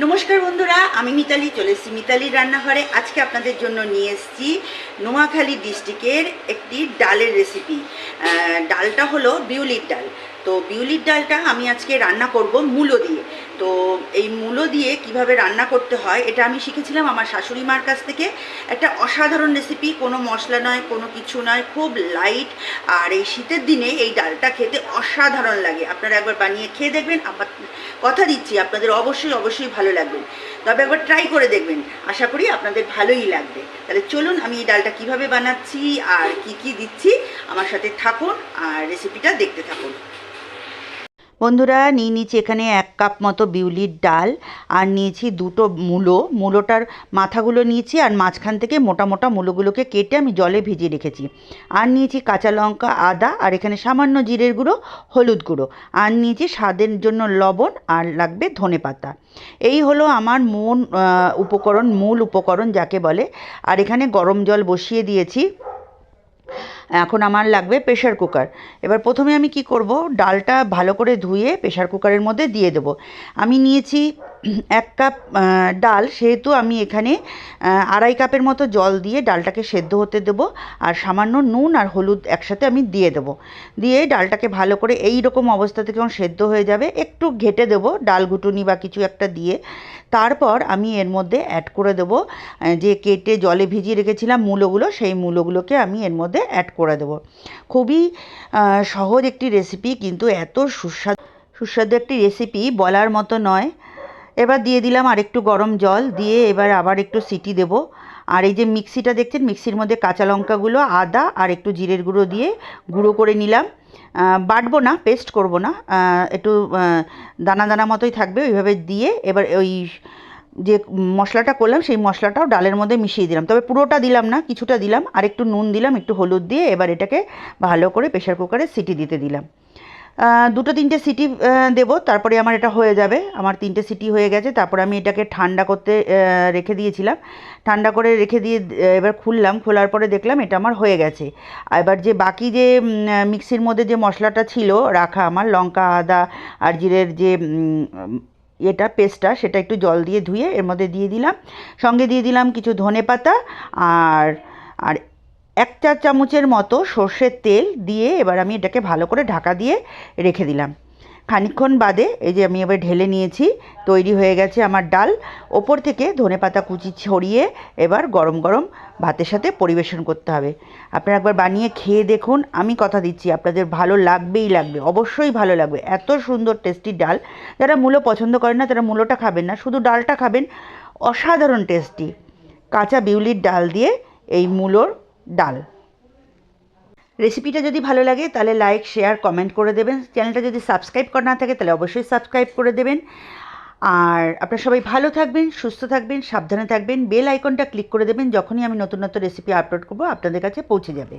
নমস্কার বন্ধুরা, আমি মিতালি, চলে এসেছি মিতালির রান্নাঘরে। আজকে আপনাদের জন্য নিয়ে এসেছি নোয়াখালী ডিস্ট্রিক্টের একটি ডালের রেসিপি ডালটা হলো বিউলির ডাল। তো বিউলির ডালটা আমি আজকে রান্না করব মূলো দিয়ে। তো এই মূলো দিয়ে কীভাবে রান্না করতে হয় এটা আমি শিখেছিলাম আমার শাশুড়ি মার কাছ থেকে। একটা অসাধারণ রেসিপি কোনো মশলা নয়, কোনো কিছু নয়, খুব লাইট আর এই শীতের দিনে এই ডালটা খেতে অসাধারণ লাগে। আপনারা একবার বানিয়ে খেয়ে দেখবেন। আবার কথা দিচ্ছি, আপনাদের অবশ্যই অবশ্যই ভালো লাগবে। তবে একবার ট্রাই করে দেখবেন। আশা করি আপনাদের ভালোই লাগবে। তাহলে চলুন, আমি এই ডালটা কীভাবে বানাচ্ছি আর কি কি দিচ্ছি, আমার সাথে থাকুন আর রেসিপিটা দেখতে থাকুন। বন্ধুরা নিয়ে নিয়েছি এখানে এক কাপ মতো বিউলির ডাল আর নিয়েছি দুটো মূলো। মূলোটার মাথাগুলো নিয়েছি আর মাঝখান থেকে মোটা মোটা মূলোগুলোকে কেটে আমি জলে ভিজিয়ে রেখেছি। আর নিয়েছি কাঁচা লঙ্কা আদা আর এখানে সামান্য জিরের গুঁড়ো হলুদ গুঁড়ো। আর নিয়েছি স্বাদের জন্য লবণ আর লাগবে ধনে পাতা। এই হলো আমার আহ, উপকরণ মূল উপকরণ যাকে বলে। আর এখানে গরম জল বসিয়ে দিয়েছি। এখন আমার লাগবে প্রেশার কুকার এবার প্রথমে আমি কি করব? ডালটা ভালো করে ধুয়ে প্রেশার কুকারের মধ্যে দিয়ে দেব। আমি নিয়েছি এক কাপ ডাল। সেহেতু আমি এখানে আড়াই কাপের মতো জল দিয়ে ডালটাকে সেদ্ধ হতে দেব আর সামান্য নুন আর হলুদ একসাথে আমি দিয়ে দেব। দিয়ে ডালটাকে ভালো করে এই রকম অবস্থা থেকে সেদ্ধ হয়ে যাবে, একটু ঘেটে দেবো ডাল ঘুটুনি বা কিছু একটা দিয়ে। তারপর আমি এর মধ্যে অ্যাড করে দেবো যে কেটে জলে ভিজিয়ে রেখেছিলাম মূলোগুলো, সেই মূলোগুলোকে আমি এর মধ্যে অ্যাড করে দেবো। খুবই সহজ একটি রেসিপি কিন্তু এত সুস্বাদু সুস্বাদু একটি রেসিপি বলার মতো নয়। এবার দিয়ে দিলাম আরেকটু গরম জল, দিয়ে এবার আবার একটু সিটি দেব। আর এই যে মিক্সিটা দেখছেন, মিক্সির মধ্যে কাঁচা লঙ্কাগুলো, আদা আর একটু জিরের গুঁড়ো দিয়ে গুঁড়ো করে নিলাম। বাটবো না পেস্ট করব না। একটু দানা দানা মতোই থাকবে, ওইভাবে দিয়ে এবার ওই যে মশলাটা করলাম, সেই মশলাটাও ডালের মধ্যে মিশিয়ে দিলাম। তবে পুরোটা দিলাম না, কিছুটা দিলাম, আর একটু নুন দিলাম, একটু হলুদ দিয়ে এবার এটাকে ভালো করে প্রেশার কুকারে সিটি দিতে দিলাম। দুটো তিনটে সিটি দেবো, তারপরে আমার এটা হয়ে যাবে। আমার তিনটে সিটি হয়ে গেছে, তারপরে আমি এটাকে ঠান্ডা করতে রেখে দিয়েছিলাম। ঠান্ডা করে রেখে দিয়ে এবার খুললাম, খোলার পরে দেখলাম এটা আমার হয়ে গেছে। এবার যে বাকি যে মিক্সির মধ্যে যে মশলাটা ছিল রাখা, আমার লঙ্কা, আদা আর জিরের যে এটা পেস্টটা, সেটা একটু জল দিয়ে ধুয়ে এর মধ্যে দিয়ে দিলাম। সঙ্গে দিয়ে দিলাম কিছু ধনে পাতা আর আর এক চা চামচের মতো সর্ষের তেল দিয়ে এবার আমি এটাকে ভালো করে ঢাকা দিয়ে রেখে দিলাম। খানিকক্ষণ বাদে এই যে আমি এবার ঢেলে নিয়েছি, তৈরি হয়ে গেছে আমার ডাল। ওপর থেকে ধনেপাতা কুচি ছড়িয়ে এবার গরম গরম ভাতের সাথে পরিবেশন করতে হবে। আপনারা একবার বানিয়ে খেয়ে দেখুন, আমি কথা দিচ্ছি, আপনাদের ভালো লাগবেই লাগবে, অবশ্যই ভালো লাগবে। এত সুন্দর টেস্টি ডাল, যারা মূলো পছন্দ করেন না, তারা মূলোটা খাবেন না, শুধু ডালটা খাবেন, অসাধারণ টেস্টি। কাঁচা বিউলির ডাল দিয়ে এই মূলোর ডাল। রেসিপিটা যদি ভালো লাগে, তাহলে লাইক শেয়ার কমেন্ট করে দেবেন। চ্যানেলটা যদি সাবস্ক্রাইব করা না থাকে, তাহলে অবশ্যই সাবস্ক্রাইব করে দেবেন। আর আপনারা সবাই ভালো থাকবেন, সুস্থ থাকবেন, সাবধানে থাকবেন। বেল আইকনটা ক্লিক করে দেবেন, যখনই আমি নতুন নতুন রেসিপি আপলোড করব, আপনাদের কাছে পৌঁছে যাবে।